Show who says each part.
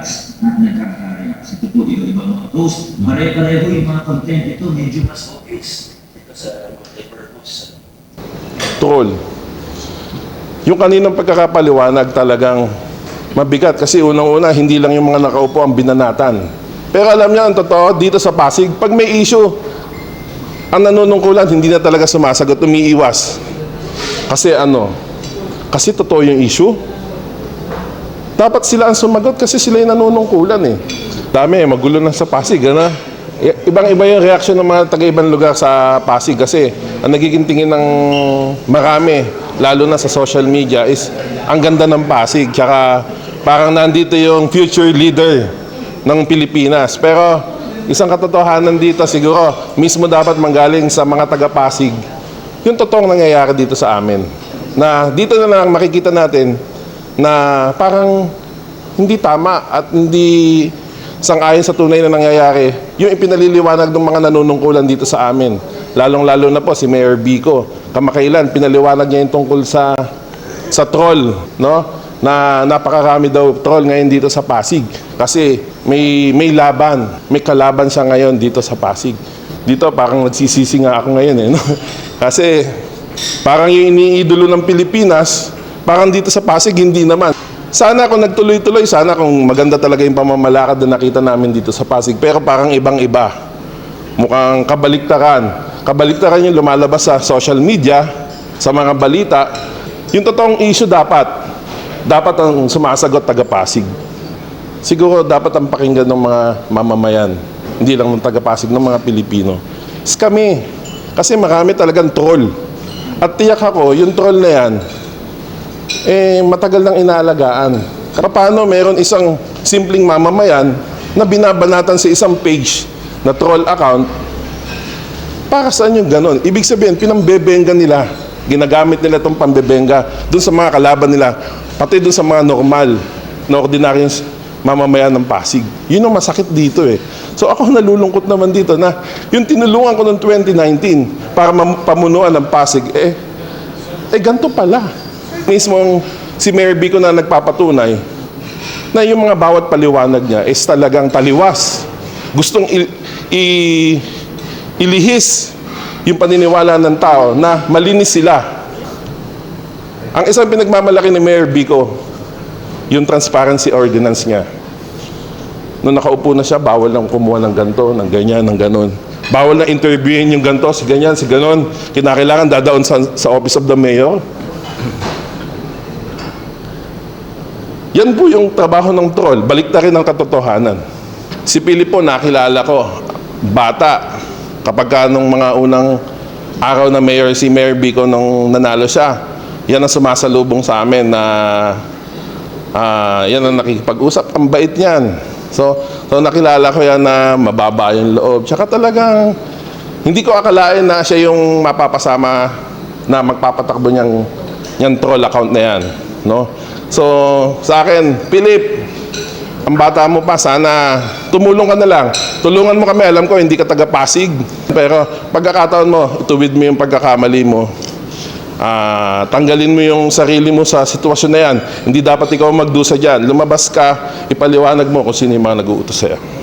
Speaker 1: reacts at nagkaka-reacts. Ito po yung ibang mga post. Pare-pareho yung mga content ito, medyo mas obvious. Ito sa multi-purpose.
Speaker 2: troll. Yung kaninang pagkakapaliwanag talagang mabigat kasi unang-una hindi lang yung mga nakaupo ang binanatan. Pero alam niyo ang totoo dito sa Pasig, pag may issue, ang nanunungkulan hindi na talaga sumasagot, umiiwas. Kasi ano? Kasi totoo yung issue. Dapat sila ang sumagot kasi sila yung nanunungkulan eh. Dami, magulo na sa Pasig, ano? Ibang-iba yung reaksyon ng mga taga-ibang lugar sa Pasig kasi ang nagiging tingin ng marami, lalo na sa social media, is ang ganda ng Pasig. Tsaka parang nandito yung future leader ng Pilipinas. Pero isang katotohanan dito siguro, mismo dapat manggaling sa mga taga-Pasig, yung totoong nangyayari dito sa amin. Na dito na lang makikita natin na parang hindi tama at hindi sang-ayon sa tunay na nangyayari yung ipinaliliwanag ng mga nanunungkulan dito sa amin. Lalong-lalo na po si Mayor Bico. Kamakailan, pinaliwanag niya yung tungkol sa sa troll, no? Na napakarami daw troll ngayon dito sa Pasig. Kasi may may laban, may kalaban siya ngayon dito sa Pasig. Dito parang nagsisisi nga ako ngayon eh, no? Kasi parang yung iniidolo ng Pilipinas, parang dito sa Pasig hindi naman. Sana kung nagtuloy-tuloy, sana kung maganda talaga yung pamamalakad na nakita namin dito sa Pasig. Pero parang ibang-iba. Mukhang kabaliktaran. Kabaliktaran yung lumalabas sa social media, sa mga balita. Yung totoong issue dapat, dapat ang sumasagot taga Pasig. Siguro dapat ang pakinggan ng mga mamamayan, hindi lang ng taga Pasig, ng mga Pilipino. Is kami, kasi marami talagang troll. At tiyak ako, yung troll na yan, eh matagal nang inaalagaan. Paano meron isang simpleng mamamayan na binabanatan sa isang page na troll account, para saan yung ganon? Ibig sabihin, pinambebenga nila. Ginagamit nila itong pambebenga dun sa mga kalaban nila, pati dun sa mga normal na ordinaryong mamamayan ng Pasig. Yun ang masakit dito eh. So ako nalulungkot naman dito na yung tinulungan ko noong 2019 para pamunuan ng Pasig, eh, eh ganito pala. Mismong si Mayor Bico na nagpapatunay na yung mga bawat paliwanag niya is talagang taliwas. Gustong i- i- ilihis yung paniniwala ng tao na malinis sila. Ang isang pinagmamalaki ni Mayor Bico, yung transparency ordinance niya. Nung nakaupo na siya, bawal nang kumuha ng ganto, ng ganyan, ng ganon. Bawal na interviewin yung ganto, si ganyan, si ganon. Kinakailangan dadaon sa, sa office of the mayor. Yan po yung trabaho ng troll. Balik na rin ang katotohanan. Si Pilipo, nakilala ko. Bata. Kapag ka nung mga unang araw na mayor, si Mayor Bico nung nanalo siya, yan ang sumasalubong sa amin na ah, yan ang nakikipag-usap. Ang bait niyan. So, so nakilala ko yan na mababa yung loob. Tsaka talagang hindi ko akalain na siya yung mapapasama na magpapatakbo niyang, niyang troll account na yan. No? So, sa akin, Philip, ang bata mo pa, sana tumulong ka na lang. Tulungan mo kami, alam ko, hindi ka taga-Pasig. Pero pagkakataon mo, ituwid mo yung pagkakamali mo. Ah, tanggalin mo yung sarili mo sa sitwasyon na yan. Hindi dapat ikaw magdusa dyan. Lumabas ka, ipaliwanag mo kung sino yung mga nag-uutos sa'yo.